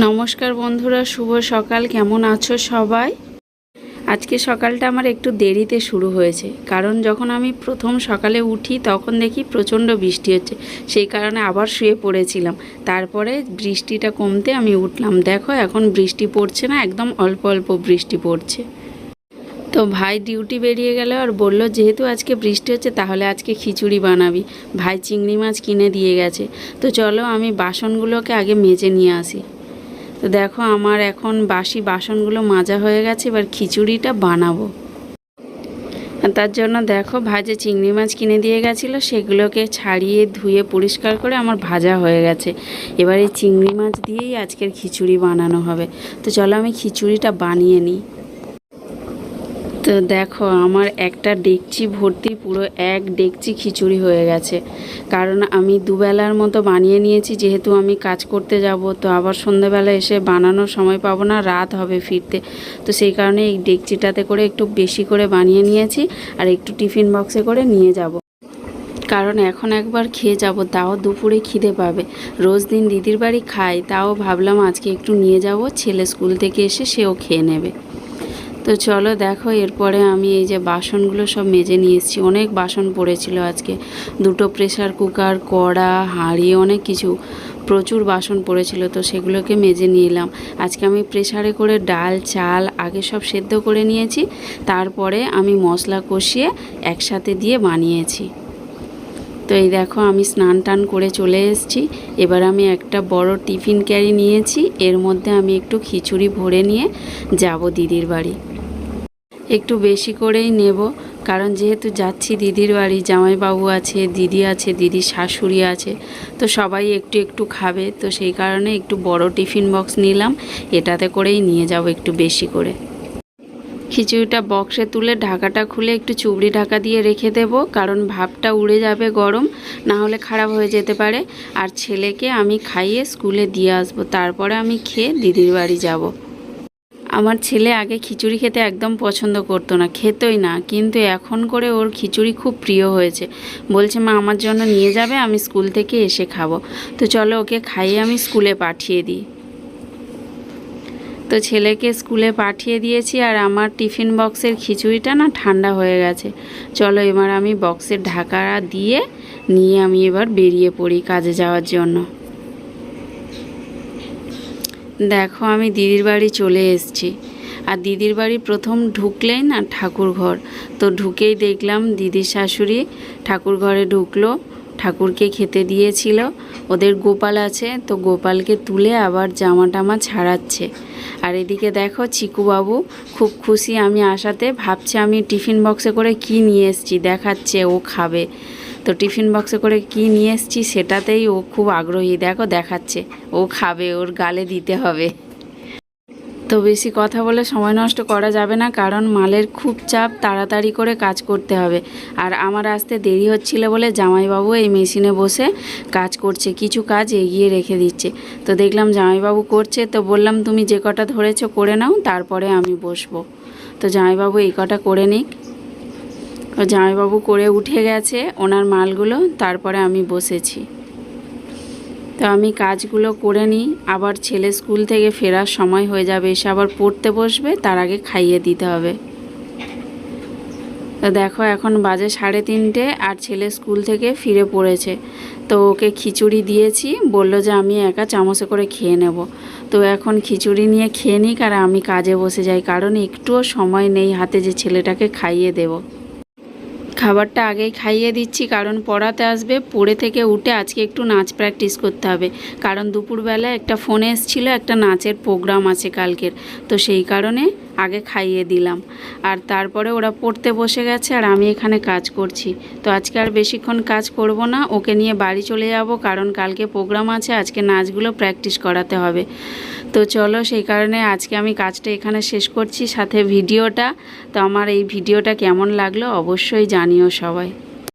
নমস্কার বন্ধুরা, শুভ সকাল। কেমন আছো সবাই? আজকে সকালটা আমার একটু দেরিতে শুরু হয়েছে, কারণ যখন আমি প্রথম সকালে উঠি তখন দেখি প্রচণ্ড বৃষ্টি হচ্ছে, সেই কারণে আবার শুয়ে পড়েছিলাম। তারপরে বৃষ্টিটা কমতে আমি উঠলাম। দেখো, এখন বৃষ্টি পড়ছে না, একদম অল্প অল্প বৃষ্টি পড়ছে। তো ভাই ডিউটি বেরিয়ে গেল আর বলল, যেহেতু আজকে বৃষ্টি হচ্ছে, তাহলে আজকে খিচুড়ি বানাবি। ভাই চিংড়ি মাছ কিনে দিয়ে গেছে। তো চলো আমি বাসনগুলোকে আগে মেজে নিয়ে আসি। তো দেখো আমার এখন বাসি বাসনগুলো মাজা হয়ে গেছে, এবার খিচুড়িটা বানাবো। তার জন্য দেখো ভাজে চিংড়ি মাছ কিনে দিয়ে গেছিল, সেগুলোকে ছাড়িয়ে ধুয়ে পরিষ্কার করে আমার ভাজা হয়ে গেছে। এবার এই চিংড়ি মাছ দিয়েই আজকের খিচুড়ি বানানো হবে। তো চলো আমি খিচুড়িটা বানিয়ে নিই। তো দেখো, আমার একটা ডেকচি ভর্তি পুরো এক ডেকচি খিচুড়ি হয়ে গেছে। কারণ আমি দুবেলার মতো বানিয়ে নিয়েছি, যেহেতু আমি কাজ করতে যাব, তো আবার সন্ধ্যেবেলা এসে বানানোর সময় পাবো না, রাত হবে ফিরতে। তো সেই কারণে এই ডেকচিটাতে করে একটু বেশি করে বানিয়ে নিয়েছি আর একটু টিফিন বক্সে করে নিয়ে যাব। কারণ এখন একবার খেয়ে যাব, তাও দুপুরে খিদে পাবে। রোজ দিন দিদির বাড়ি খাই, তাও ভাবলাম আজকে একটু নিয়ে যাব, ছেলে স্কুল থেকে এসে সেও খেয়ে নেবে। তো চলো দেখো, এরপরে আমি এই যে বাসনগুলো সব মেজে নিয়ে এসেছি। অনেক বাসন পড়েছিল আজকে। দুটো প্রেশার কুকার কড়া, হাঁড়ি, অনেক কিছু। প্রচুর বাসন পড়েছিল তো সেগুলোকে মেজে নিয়ে এলাম। আজকে আমি প্রেশারে করে ডাল, চাল আগে সব সেদ্ধ করে নিয়েছি। তারপরে আমি মশলা কষিয়ে একসাথে দিয়ে বানিয়েছি। তো এই দেখো, আমি স্নান টান করে চলে এসেছি। এবার আমি একটা বড় টিফিন ক্যারি নিয়েছি। এর মধ্যে আমি একটু খিচুড়ি ভরে নিয়ে যাব দিদির বাড়ি। একটু বেশি করেই নেব। কারণ যেহেতু যাচ্ছি, দিদির বাড়ি, জামাইবাবু আছে, দিদি আছে দিদির শাশুড়ি আছে, তো সবাই একটু একটু খাবে। তো সেই কারণে একটু বড় টিফিন বক্স নিলাম, এটাতে করেই নিয়ে যাব একটু বেশি করে। খিচুড়িটা বক্সে তুলে ঢাকাটা খুলে একটু চুবড়ি ঢাকা দিয়ে রেখে দেব, কারণ ভাবটা উড়ে যাবে গরম, না হলে খারাপ হয়ে যেতে পারে। আর ছেলেকে আমি খাইয়ে স্কুলে দিয়ে আসব, তারপরে আমি খেয়ে দিদির বাড়ি যাব। আমার ছেলে আগে খিচুড়ি খেতে একদম পছন্দ করতো না, খেতই না। কিন্তু এখন করে ওর খিচুড়ি খুব প্রিয় হয়েছে। বলছে, মা, আমার জন্য নিয়ে যাবে, আমি স্কুল থেকে এসে খাব। তো চলো ওকে খাইয়ে আমি স্কুলে পাঠিয়ে দিই। তো ছেলেকে স্কুলে পাঠিয়ে দিয়েছি আর আমার টিফিন বক্সের খিচুড়িটা না ঠান্ডা হয়ে গেছে। চলো এবার আমি বক্সের ঢাকা দিয়ে নিয়ে আমি এবার বেরিয়ে পড়ি কাজে যাওয়ার জন্য। দেখো, আমি দিদির বাড়ি চলে এসেছি। আর দিদির বাড়ি প্রথম ঢুকলেই না ঠাকুর ঘর। তো ঢুকেই দেখলাম দিদির শাশুড়ি ঠাকুর ঘরে ঢুকলো, ঠাকুরকে খেতে দিয়েছিল। ওদের গোপাল আছে, তো গোপালকে তুলে আবার জামা টামা ছাড়াচ্ছে। আর এদিকে দেখো, চিকুবাবু খুব খুশি আমি আসাতে ভাবছে আমি টিফিন বক্সে করে কি নিয়ে এসেছি, দেখাচ্ছে, ও খাবে। তো টিফিন বক্সে করে কি নিয়ে এসেছি সেটাতেই ও খুব আগ্রহী। দেখো, দেখাচ্ছে। ও খাবে, ওর গালে দিতে হবে। তো বেশি কথা বলে সময় নষ্ট করা যাবে না, কারণ মালের খুব চাপ, তাড়াতাড়ি করে কাজ করতে হবে। আর আমার আসতে দেরি হচ্ছিল বলে জামাইবাবু এই মেশিনে বসে কাজ করছে, কিছু কাজ এগিয়ে রেখে দিচ্ছে। তো দেখলাম জামাইবাবু করছে, তো বললাম, তুমি যে কটা ধরেছো করে নাও, তারপরে আমি বসবো। তো জামাইবাবু এই কটা করে নিক। জামাইবাবু করে উঠে গেছে ওনার মালগুলো, তারপরে আমি বসেছি। তো আমি কাজগুলো করে নিই, আবার ছেলে স্কুল থেকে ফেরার সময় হয়ে যাবে, এসে আবার পড়তে বসবে, তার আগে খাইয়ে দিতে হবে। তো দেখো এখন বাজে সাড়ে তিনটে আর ছেলে স্কুল থেকে ফিরে পড়েছে। তো ওকে খিচুড়ি দিয়েছি, বলল যে আমি একা চামচে করে খেয়ে নেব। তো এখন খিচুড়ি নিয়ে খেয়ে নিক আর আমি কাজে বসে যাই, কারণ একটুও সময় নেই হাতে যে ছেলেটাকে খাইয়ে দেবো। খাবারটা আগেই খাইয়ে দিচ্ছি, কারণ পড়াতে আসবে, পড়ে থেকে উঠে আজকে একটু নাচ প্র্যাকটিস করতে হবে। কারণ দুপুরবেলা একটা ফোনে এসেছিল, একটা নাচের প্রোগ্রাম আছে কালকের, তো সেই কারণে আগে খাইয়ে দিলাম। আর তারপরে ওরা পড়তে বসে গেছে, আর আমি এখানে কাজ করছি। তো আজকে আর বেশিক্ষণ কাজ করব না, ওকে নিয়ে বাড়ি চলে যাব, কারণ কালকে প্রোগ্রাম আছে, আজকে নাচগুলো প্র্যাকটিস করাতে হবে। তো চলো সেই কারণে আজকে আমি কাজটা এখানে শেষ করছি, সাথে ভিডিওটা। তো আমার এই ভিডিওটা কেমন লাগল অবশ্যই জানিও সবাই।